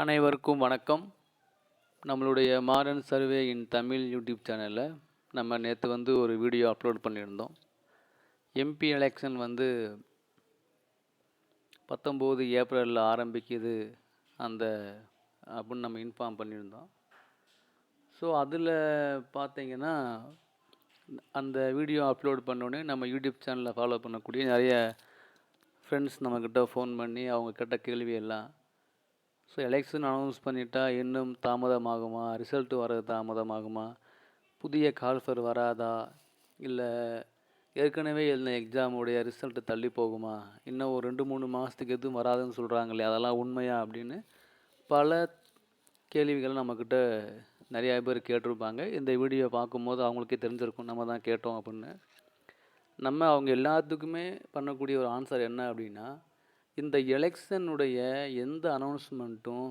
அனைவருக்கும் வணக்கம். நம்மளுடைய modern survey in Tamil YouTube சேனலில் நம்ம நேற்று வந்து ஒரு வீடியோ அப்லோட் பண்ணியிருந்தோம். எம்பி எலெக்ஷன் வந்து பத்தொம்போது ஏப்ரலில் ஆரம்பிக்குது அந்த அப்படின்னு நம்ம இன்ஃபார்ம் பண்ணியிருந்தோம். ஸோ அதில் பார்த்தீங்கன்னா அந்த வீடியோ அப்லோட் பண்ணோடனே நம்ம யூடியூப் சேனலில் ஃபாலோ பண்ணக்கூடிய நிறைய ஃப்ரெண்ட்ஸ் நம்மக்கிட்ட ஃபோன் பண்ணி அவங்க கேட்ட கேள்வி எல்லாம் ஸோ எலெக்ஷன் அனௌன்ஸ் பண்ணிட்டா இன்னும் தாமதமாகுமா? ரிசல்ட் வர்றது தாமதமாகுமா? புதிய கால்ஃபர் வராதா? இல்லை ஏற்கனவே எழுதின எக்ஸாமுடைய ரிசல்ட்டு தள்ளி போகுமா? இன்னும் ஒரு ரெண்டு மூணு மாதத்துக்கு எதுவும் வராதுன்னு சொல்கிறாங்களே அதெல்லாம் உண்மையா அப்படின்னு பல கேள்விகள் நம்மக்கிட்ட நிறையா பேர் கேட்டிருப்பாங்க. இந்த வீடியோ பார்க்கும்போது அவங்களுக்கே தெரிஞ்சிருக்கும் நம்ம தான் கேட்டோம் அப்படின்னு. நம்ம அவங்க எல்லாத்துக்குமே பண்ணக்கூடிய ஒரு ஆன்சர் என்ன அப்படின்னா இந்த எலெக்ஷனுடைய எந்த அனௌன்ஸ்மெண்ட்டும்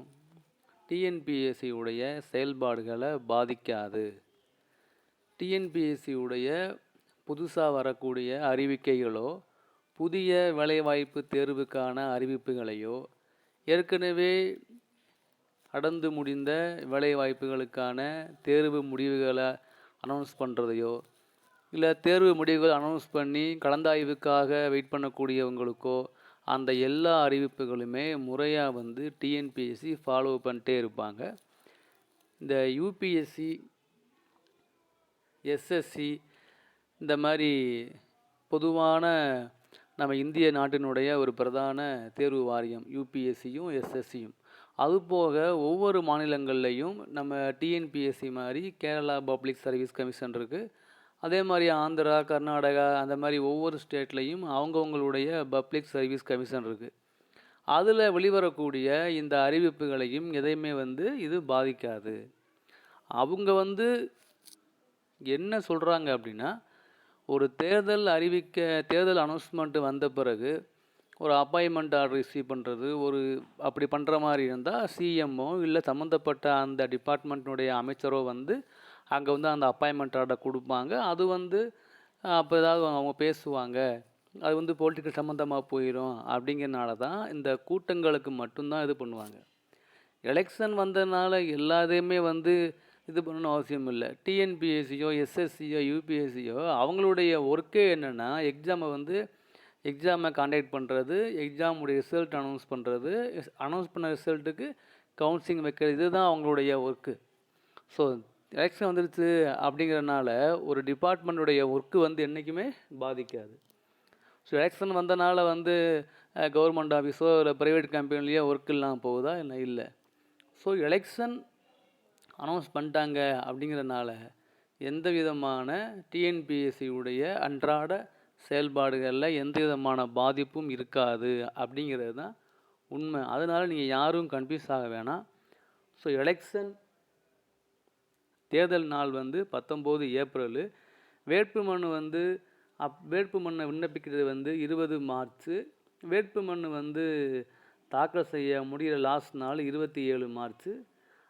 டிஎன்பிஎஸ்சி உடைய செயல்பாடுகளை பாதிக்காது. டிஎன்பிஎஸ்சி உடைய புதுசாக வரக்கூடிய அறிவிக்கைகளோ புதிய வேலைவாய்ப்பு தேர்வுக்கான அறிவிப்புகளையோ ஏற்கனவே அடந்து முடிந்த வேலைவாய்ப்புகளுக்கான தேர்வு முடிவுகளை அனௌன்ஸ் பண்ணுறதையோ இல்லை தேர்வு முடிவுகள் அனௌன்ஸ் பண்ணி கலந்தாய்வுக்காக வெயிட் பண்ணக்கூடியவங்களுக்கோ அந்த எல்லா அறிவிப்புகளுமே முறையாக வந்து டிஎன்பிஎஸ்சி ஃபாலோ பண்ணிட்டே இருப்பாங்க. இந்த யூபிஎஸ்சி எஸ்எஸ்சி இந்த மாதிரி பொதுவான நம்ம இந்திய நாட்டினுடைய ஒரு பிரதான தேர்வு வாரியம் யூபிஎஸ்சியும் எஸ்எஸ்சியும் அதுபோக ஒவ்வொரு மாநிலங்கள்லேயும் நம்ம டிஎன்பிஎஸ்சி மாதிரி கேரளா பப்ளிக் சர்வீஸ் கமிஷன் இருக்குது அதே மாதிரி ஆந்திரா கர்நாடகா அந்த மாதிரி ஒவ்வொரு ஸ்டேட்லேயும் அவங்கவுங்களுடைய பப்ளிக் சர்வீஸ் கமிஷன் இருக்குது அதில் வெளிவரக்கூடிய இந்த அறிவிப்புகளையும் எதையுமே வந்து இது பாதிக்காது. அவங்க வந்து என்ன சொல்கிறாங்க அப்படின்னா ஒரு தேர்தல் அறிவிக்க தேர்தல் அனௌன்ஸ்மெண்ட் வந்த பிறகு ஒரு அப்பாயின்மெண்ட் ஆர்டர் ரிசீவ் பண்ணுறது ஒரு அப்படி பண்ணுற மாதிரி இருந்தால் சிஎம்ஓ இல்லை சம்மந்தப்பட்ட அந்த டிபார்ட்மெண்ட்டினுடைய அமைச்சரோ வந்து அங்கே வந்து அந்த அப்பாயின்மெண்ட் ஆர்டர் கொடுப்பாங்க. அது வந்து அப்போ ஏதாவது அவங்க பேசுவாங்க. அது வந்து பொலிட்டிக்கல் சம்மந்தமாக போயிடும் அப்படிங்கிறனால தான் இந்த கூட்டங்களுக்கு மட்டும்தான் இது பண்ணுவாங்க. எலெக்ஷன் வந்ததுனால எல்லாத்தையுமே வந்து இது பண்ணணும் அவசியம் இல்லை. டிஎன்பிஎஸ்சியோ எஸ்எஸ்சியோ யூபிஎஸ்சியோ அவங்களுடைய ஒர்க்கே என்னென்னா எக்ஸாமை வந்து எக்ஸாமை கான்டாக்ட் பண்ணுறது எக்ஸாமுடைய ரிசல்ட் அனௌன்ஸ் பண்ணுறது அனௌன்ஸ் பண்ண ரிசல்ட்டுக்கு கவுன்சிலிங் வைக்கிறது இதுதான் அவங்களுடைய ஒர்க்கு ஸோ எலெக்ஷன் வந்துருச்சு அப்படிங்கிறனால ஒரு டிபார்ட்மெண்ட்டுடைய ஒர்க்கு வந்து என்றைக்குமே பாதிக்காது. ஸோ எலெக்ஷன் வந்தனால வந்து கவர்மெண்ட் ஆஃபீஸோ இல்லை ப்ரைவேட் கம்பெனிலேயோ ஒர்க் இல்லாமல் போகுதா இல்லை இல்லை. ஸோ எலெக்ஷன் அனௌன்ஸ் பண்ணிட்டாங்க அப்படிங்கிறனால எந்த விதமான டிஎன்பிஎஸ்சியுடைய அன்றாட செயல்பாடுகளில் எந்த விதமான பாதிப்பும் இருக்காது அப்படிங்கிறது தான் உண்மை. அதனால் நீங்கள் யாரும் கன்ஃபியூஸ் ஆக வேணாம். ஸோ எலெக்ஷன் தேர்தல் நாள் வந்து பத்தொம்போது ஏப்ரலு. வேட்புமனு வந்து அப் வேட்புமனை விண்ணப்பிக்கிறது வந்து இருபது மார்ச்சு. வேட்புமனு வந்து தாக்கல் செய்ய முடிகிற லாஸ்ட் நாள் இருபத்தி ஏழு மார்ச்சு.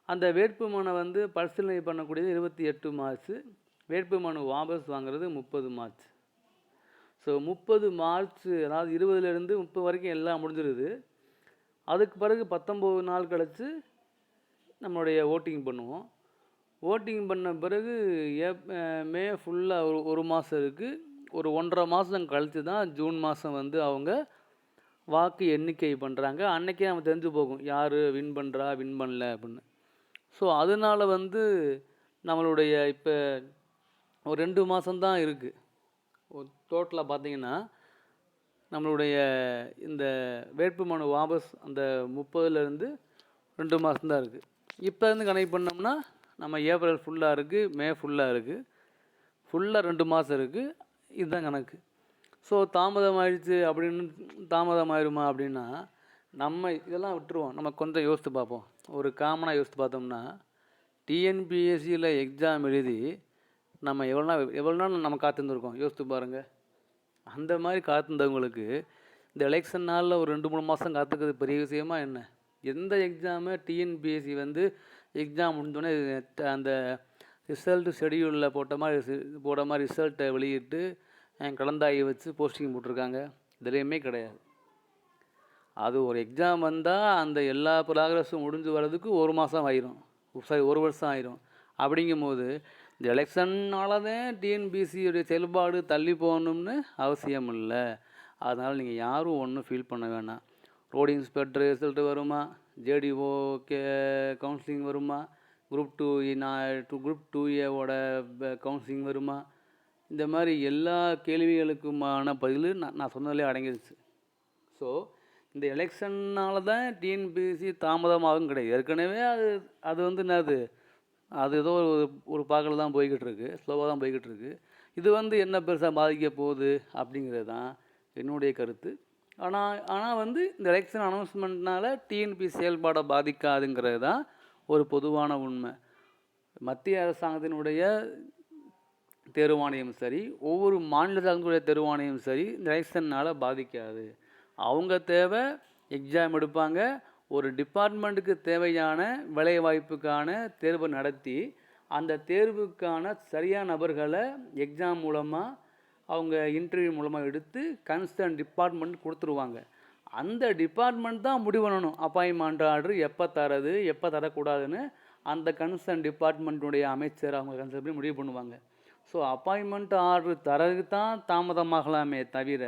அந்த வேட்புமனை வந்து பரிசீலனை பண்ணக்கூடியது இருபத்தி எட்டு மார்ச்சு வேட்புமனு வாபஸ் வாங்குறது முப்பது மார்ச் ஸோ முப்பது மார்ச் அதாவது இருபதுலேருந்து முப்பது வரைக்கும் எல்லாம் முடிஞ்சிருது. அதுக்கு பிறகு பத்தொம்போது நாள் கழித்து நம்மளுடைய ஓட்டிங் பண்ணுவோம். ஓட்டிங் பண்ண பிறகு ஏப் மே ஃபுல்லாக ஒரு ஒரு மாதம் இருக்குது ஒரு ஒன்றரை மாதம் கழித்து தான் ஜூன் மாதம் வந்து அவங்க வாக்கு எண்ணிக்கை பண்ணுறாங்க அன்றைக்கே நம்ம தெரிஞ்சு போகும். யார் வின் பண்ணுறா வின் பண்ணல அப்படின்னு. ஸோ அதனால் வந்து நம்மளுடைய இப்போ ஒரு ரெண்டு மாதம்தான் இருக்குது டோட்டலாக பார்த்தீங்கன்னா நம்மளுடைய இந்த வேட்புமனு வாபஸ் அந்த முப்பதுலேருந்து ரெண்டு மாதம்தான் இருக்குது இப்போ இருந்து கணக்கு பண்ணோம்னா நம்ம ஏப்ரல் ஃபுல்லாக இருக்குது மே ஃபுல்லாக இருக்குது ஃபுல்லாக ரெண்டு மாதம் இருக்குது இதுதான் கணக்கு. ஸோ தாமதம் ஆயிடுச்சு அப்படின்னு தாமதம் ஆயிடுமா அப்படின்னா நம்ம இதெல்லாம் விட்டுருவோம். நம்ம கொஞ்சம் யோசித்து பார்ப்போம். ஒரு காமனாக யோசித்து பார்த்தோம்னா டிஎன்பிஎஸ்சியில் எக்ஸாம் எழுதி நம்ம எவ்வளோ நாள் எவ்வளோ நாள் நம்ம காத்திருந்துருக்கோம்? யோசித்து பாருங்கள் அந்த மாதிரி காத்திருந்தவங்களுக்கு இந்த எலெக்ஷன் நாளில் ஒரு ரெண்டு மூணு மாதம் காத்துக்கிறது பெரிய விஷயமா என்ன? எந்த எக்ஸாமு டிஎன்பிஎஸ்சி வந்து எக்ஸாம் முடிஞ்சோடனே அந்த ரிசல்ட்டு ஷெடியூலில் போட்ட மாதிரி போட்ட மாதிரி ரிசல்ட்டை வெளியிட்டு கலந்தாயி வச்சு போஸ்டிங் போட்டிருக்காங்க. இதுலேயுமே கிடையாது. அது ஒரு எக்ஸாம் வந்தால் அந்த எல்லா ப்ராக்ரஸும் முடிஞ்சு வர்றதுக்கு ஒரு மாதம் ஆயிரும். சாரி ஒரு வருஷம் ஆயிரும். அப்படிங்கும்போது இந்த எலெக்ஷன்னால தான் டிஎன்பிசியுடைய செயல்பாடு தள்ளி போகணும்னு அவசியம் இல்லை. அதனால் நீங்கள் யாரும் ஒன்றும் ஃபீல் பண்ண வேணாம். ரோடு இன்ஸ்பெக்டர் ரிசல்ட் வருமா? ஜேடிஓ கே கவுன்சிலிங் வருமா? Group two non two group two ஏவோட கவுன்சிலிங் வருமா? இந்த மாதிரி எல்லா கேள்விகளுக்குமான பதில் நான் நான் சொன்னதிலே அடங்கிருச்சு. ஸோ இந்த எலெக்ஷன்னால தான் டிஎன்பிசி தாமதமாகவும் கிடையாது. ஏற்கனவே அது அது வந்து என்னது? அது ஏதோ ஒரு ஒரு பாக்கில் தான் போய்கிட்டு இருக்கு ஸ்லோவாக தான் போய்கிட்டு இருக்கு இது வந்து என்ன பெருசாக பாதிக்க போகுது அப்படிங்கிறது தான் என்னுடைய கருத்து. ஆனால் ஆனால் வந்து இந்த எலெக்ஷன் அனௌன்ஸ்மெண்ட்னால டிஎன்பி செயல்பாடை பாதிக்காதுங்கிறது தான் ஒரு பொதுவான உண்மை. மத்திய அரசாங்கத்தினுடைய தேர்வாணையம் சரி ஒவ்வொரு மாநில அரசாங்கத்துடைய தேர்வாணையம் சரி இந்த எலெக்ஷன்னால் பாதிக்காது. அவங்க தேவை எக்ஸாம் எடுப்பாங்க ஒரு டிபார்ட்மெண்ட்டுக்கு தேவையான வேலைவாய்ப்புக்கான தேர்வை நடத்தி அந்த தேர்வுக்கான சரியான நபர்களை எக்ஸாம் மூலமாக அவங்க இன்டர்வியூ மூலமாக எடுத்து கன்சர்ன் டிபார்ட்மெண்ட் கொடுத்துருவாங்க. அந்த டிபார்ட்மெண்ட் தான் முடிவு பண்ணணும். அப்பாயின்மெண்ட் ஆர்டர் எப்போ தரது எப்போ தரக்கூடாதுன்னு அந்த கன்சர்ன் டிபார்ட்மெண்ட்டுடைய அமைச்சர் அவங்க கன்சர்ன் பண்ணி முடிவு பண்ணுவாங்க. ஸோ அப்பாயின்மெண்ட் ஆர்டர் தரதுக்கு தான் தாமதமாகலாமே தவிர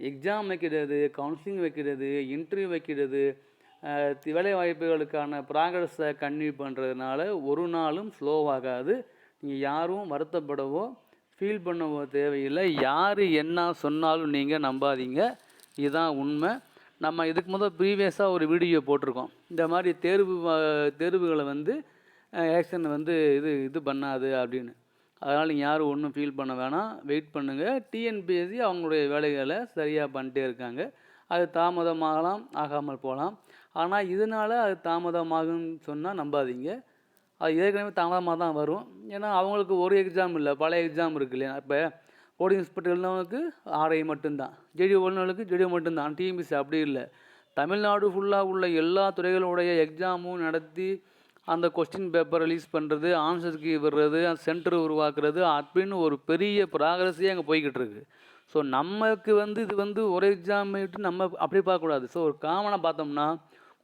எக்ஸாம் வைக்கிறது கவுன்சிலிங் வைக்கிறது இன்டர்வியூ வைக்கிறது வேலை வாய்ப்புகளுக்கான ப்ராக்ரஸை கன்டினியூ பண்ணுறதுனால ஒரு நாளும் ஸ்லோவாகாது நீங்கள் யாரும் வருத்தப்படவோ ஃபீல் பண்ண தேவையில்லை. யார் என்ன சொன்னாலும் நீங்கள் நம்பாதீங்க. இதுதான் உண்மை. நம்ம இதுக்கு முதல் ப்ரீவியஸாக ஒரு வீடியோ போட்டிருக்கோம். இந்த மாதிரி தேர்வு தேர்வுகளை வந்து ஆக்ஷன் வந்து இது இது பண்ணாது அப்படின்னு. அதனால் நீங்கள் யாரும் ஒன்றும் ஃபீல் பண்ண வேணாம். வெயிட் பண்ணுங்கள் டிஎன்பிஎஸ்சி அவங்களுடைய வேலைகளை சரியாக பண்ணிட்டே இருக்காங்க. அது தாமதமாகலாம் ஆகாமல் போகலாம். ஆனால் இதனால் அது தாமதமாகும்னு சொன்னால் நம்பாதீங்க. அது ஏற்கனவே தாமதமாக தான் வரும். ஏன்னா அவங்களுக்கு ஒரு எக்ஸாம் இல்லை. பல எக்ஸாம் இருக்கு இல்லையா? இப்போ போர்டிங் இன்ஸ்பெக்டர் ஆர்ஐ மட்டும்தான். ஜெடி ஒன்றுகளுக்கு ஜெடிஓ மட்டும்தான். டிஎம்பிசி அப்படி இல்லை. தமிழ்நாடு ஃபுல்லாக உள்ள எல்லா துறைகளுடைய எக்ஸாமும் நடத்தி அந்த கொஸ்டின் பேப்பர் ரிலீஸ் பண்ணுறது ஆன்சர் கீ விடுறது சென்டர் உருவாக்குறது அப்படின்னு ஒரு பெரிய ப்ராக்ரஸே அங்கே போய்கிட்டு இருக்கு. ஸோ நமக்கு வந்து இது வந்து ஒரு எக்ஸாம் விட்டு நம்ம அப்படி பார்க்கக்கூடாது. ஸோ ஒரு காமனாக பார்த்தோம்னா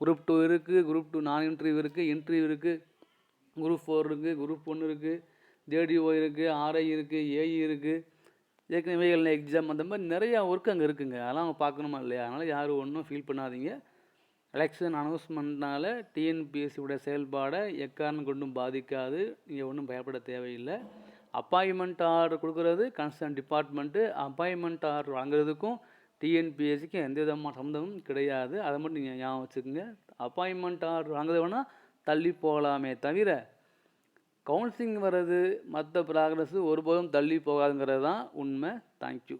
குரூப் டூ இருக்குது குரூப் டூ நான் இன்டர்வியூ இருக்குது இன்டர்வியூ இருக்குது குரூப் ஃபோர் இருக்குது குரூப் ஒன்று இருக்குது ஜேடிஓ இருக்குது ஆர்ஐ இருக்குது ஏஇ இருக்குது ஏற்கனவே எழுதின எக்ஸாம் அந்த மாதிரி நிறையா ஒர்க் அங்கே இருக்குங்க. அதெல்லாம் அவங்க பார்க்கணுமா இல்லையா? அதனால் யாரும் ஒன்றும் ஃபீல் பண்ணாதீங்க. எலெக்ஷன் அனௌன்ஸ்மெண்ட்னால டிஎன்பிஎஸ்சியோட செயல்பாடை எக்காரணம் கொண்டும் பாதிக்காது. நீங்கள் ஒன்றும் பயப்பட தேவையில்லை. அப்பாயின்மெண்ட் ஆர்டர் கொடுக்குறது கன்சர்ன் டிபார்ட்மெண்ட்டு அப்பாயின்மெண்ட் ஆர்டர் வாங்குறதுக்கும் டிஎன்பிஎஸ்சிக்கும் எந்த விதமான சம்மந்தமும் கிடையாது. அதை மட்டும் நீங்கள் ஞாபகம் வச்சுக்கோங்க. அப்பாயின்மெண்ட் ஆர்டர் வாங்குறது வேணால் தள்ளி போகலாமே தவிர கவுன்சிலிங் வர்றது மற்ற ப்ராக்ரஸ் ஒருபோதும் தள்ளி போகாதுங்கிறது தான் உண்மை. தேங்க்யூ